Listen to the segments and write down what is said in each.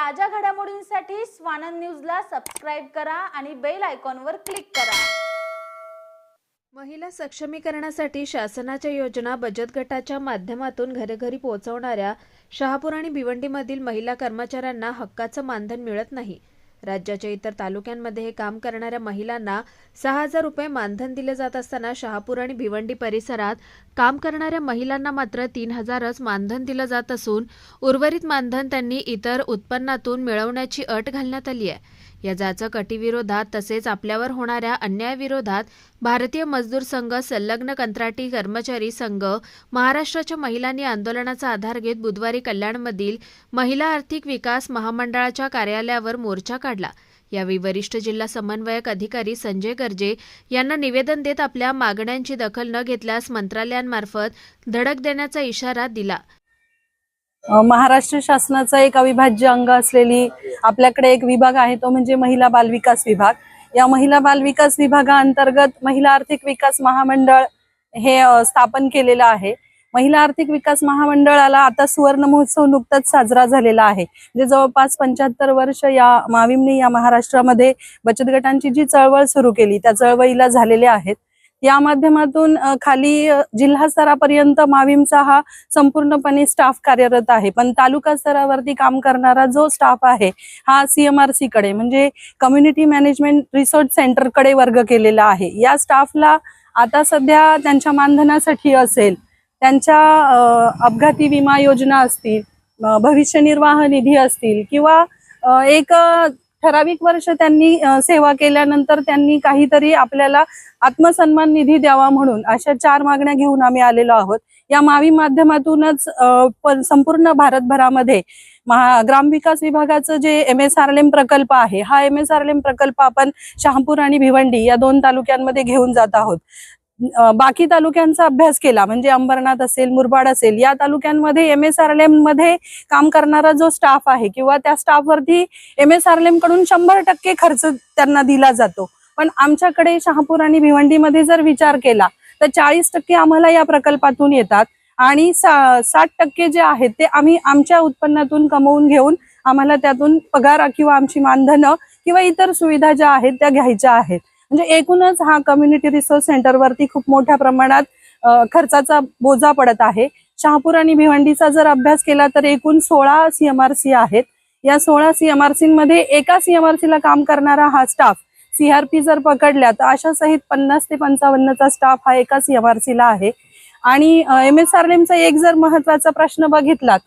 ताज्या घडामोडींसाठी स्वानंद न्यूजला सबस्क्राईब करा आणि बेल आयकॉनवर क्लिक करा. महिला सक्षमीकरणासाठी शासनाच्या योजना बचत गटाच्या माध्यमातून घरोघरी पोहोचवणाऱ्या शहापूर आणि भिवंडीमधील महिला कर्मचाऱ्यांना हक्काचं मानधन मिळत नाही. राज्याच्या इतर तालुक्यांमध्ये हे काम करणाऱ्या महिलांना सहा हजार रुपये मानधन दिले जात असताना शहापूर आणि भिवंडी परिसरात काम करणाऱ्या महिलांना मात्र तीन हजारच मानधन दिलं जात असून उर्वरित मानधन त्यांनी इतर उत्पन्नातून मिळवण्याची अट घालण्यात आली आहे. या जाचक अटीविरोधात तसेच आपल्यावर होणाऱ्या अन्यायाविरोधात भारतीय मजदूर संघ संलग्न कंत्राटी कर्मचारी संघ महाराष्ट्राच्या महिलांनी आंदोलनाचा आधार घेत बुधवारी कल्याणमधील महिला आर्थिक विकास महामंडळाच्या कार्यालयावर मोर्चा काढला. यावेळी वरिष्ठ जिल्हा समन्वयक अधिकारी संजय गर्जे यांना निवेदन देत आपल्या मागण्यांची दखल न घेतल्यास मंत्रालयांमार्फत धडक देण्याचा इशारा दिला. महाराष्ट्र शासनाचा एक अविभाज्य अंग असलेली आपल्याकडे एक विभाग आहे तो म्हणजे महिला बालविकास विभाग. या महिला बालविकास विभागाअंतर्गत महिला आर्थिक विकास महामंडळ हे स्थापन केलेलं आहे. महिला आर्थिक विकास महामंडळाला आता सुवर्ण महोत्सव नुकताच साजरा झालेला आहे. म्हणजे जवळपास पंच्याहत्तर वर्ष या माविमने या महाराष्ट्रामध्ये बचत गटांची जी चळवळ सुरू केली त्या चळवळीला झालेले आहेत. या माध्यमातून खाली जिल्हा स्तरापर्यंत माविमचा हा संपूर्णपणे स्टाफ कार्यरत आहे. पण तालुका स्तरावरती काम करणारा जो स्टाफ आहे हा सीएमआरसी कडे म्हणजे कम्युनिटी मॅनेजमेंट रिसोर्च सेंटरकडे वर्ग केलेला आहे. या स्टाफला आता सध्या त्यांच्या मानधनासाठी असेल त्यांच्या अपघाती विमा योजना असतील भविष्य निर्वाह निधी असतील किंवा एक ठराविक वर्ष त्यांनी सेवा केल्यानंतर त्यांनी काहीतरी आपल्याला आत्मसन्मान निधी द्यावा म्हणून अशा चार मागण्या घेऊन आम्ही आलेलो आहोत. या मावी माध्यमातूनच संपूर्ण भारतभरामध्ये महा ग्रामविकास विभागाचं जे M S R L M प्रकल्प आहे हा M S R L M प्रकल्प आपण शहापूर आणि भिवंडी या दोन तालुक्यांमध्ये घेऊन जात आहोत. बाकी तालुक्यांचा अभ्यास केला. म्हणजे अंबरनाथ असेल मुरबाड असेल या तालुक्यांमध्ये एम एस आर एल एममध्ये काम करणारा जो स्टाफ आहे किंवा त्या स्टाफवरती एम एस आर एल एमकडून शंभर टक्के खर्च त्यांना दिला जातो. पण आमच्याकडे शहापूर आणि भिवंडीमध्ये जर विचार केला तर चाळीस टक्के आम्हाला या प्रकल्पातून येतात आणि सा- साठ टक्के जे आहेत ते आम्ही आमच्या उत्पन्नातून कमवून घेऊन आम्हाला त्यातून पगार किंवा आमची मानधनं किंवा इतर सुविधा ज्या आहेत त्या घ्यायच्या आहेत. म्हणजे एकूणच हा कम्युनिटी रिसोर्स सेंटरवरती खूप मोठ्या प्रमाणात खर्चाचा बोजा पडत आहे. शहापूर आणि भिवंडीचा जर अभ्यास केला तर एकूण सोळा सीएमआरसी आहेत. या सोळा सीएमआरसी मध्ये एका सीएमआरसी ला काम करणारा हा स्टाफ सीआरपी जर पकडल्या तर अशा सहित पन्नास ते पंचावन्नचा स्टाफ हा एका सीएमआरसी ला आहे. आणि एम एस आर एमचा एक जर महत्त्वाचा प्रश्न बघितलात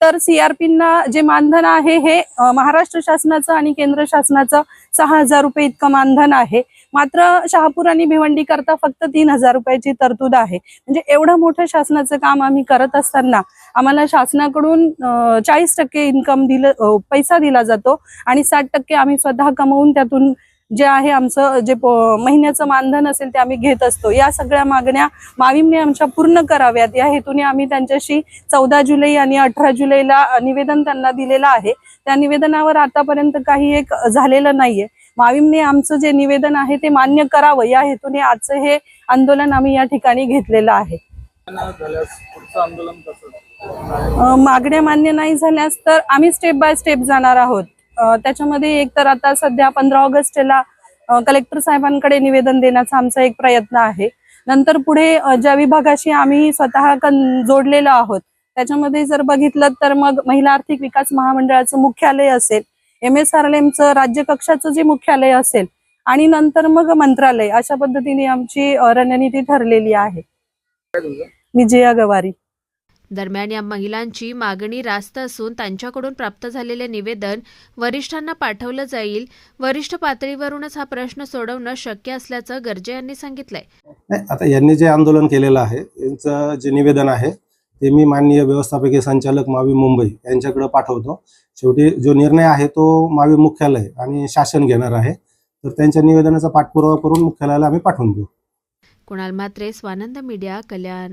तर सीआरपींना जे मानधन आहे हे महाराष्ट्र शासनाचं आणि केंद्र शासनाचं सहा हजार रुपये इतकं मानधन आहे. मात्र शहापूर आणि भिवंडी करता फक्त तीन हजार रुपयाची तरतूद आहे. म्हणजे एवढं मोठं शासनाचं काम आम्ही करत असताना आम्हाला शासनाकडून चाळीस टक्के इन्कम दिलं पैसा दिला जातो आणि साठ टक्के आम्ही स्वतः कमवून त्यातून जे आहे आमचं जे महिन्याचं मानधन असेल ते आम्ही घेत असतो. या सगळ्या मागण्या माविमने आमच्या पूर्ण कराव्यात. या हेतूने आम्ही त्यांच्याशी चौदा जुलै आणि अठरा जुलैला निवेदन त्यांना दिलेलं आहे. त्या निवेदनावर आतापर्यंत काही एक झालेलं नाहीये. माविमने आमचं जे निवेदन आहे ते मान्य करावं. या हेतूने आजचं हे आंदोलन आम्ही या ठिकाणी घेतलेलं आहे. मागण्या मान्य नाही झाल्यास तर आम्ही स्टेप बाय स्टेप जाणार आहोत. त्याच्यामध्ये एक तर आता सध्या पंधरा ऑगस्टला कलेक्टर साहेबांकडे निवेदन देण्याचा आमचा एक प्रयत्न आहे. नंतर पुढे ज्या विभागाशी आम्ही स्वतः कन जोडलेलो आहोत त्याच्यामध्ये जर बघितलं तर मग महिला आर्थिक विकास महामंडळाचं मुख्यालय असेल एम एस आर एल एमचं राज्य कक्षाचं जे मुख्यालय असेल आणि नंतर मग मंत्रालय अशा पद्धतीने आमची रणनीती ठरलेली आहे. विजया गवारी. दरम्यान या महिलांची मागणी रास्त असून त्यांच्याकडून प्राप्त झालेले निवेदन वरिष्ठांना पाठवलं जाईल. वरिष्ठ पातळीवरूनच हा प्रश्न सोडवणं शक्य असल्याचं गर्जे यांनी सांगितलंय. आता यांनी जे आंदोलन केलेलं आहे यांचं जे निवेदन आहे ते मी माननीय व्यवस्थापकीय संचालक मावी मुंबई यांच्याकडे पाठवतो. शेवटी जो निर्णय आहे तो मावी मुख्यालय आणि शासन घेणार आहे. तर त्यांच्या निवेदनाचा पाठपुरावा करून मुख्यालयाला आम्ही पाठवून देऊ. कुणाल म्हात्रे स्वानंद मीडिया कल्याण.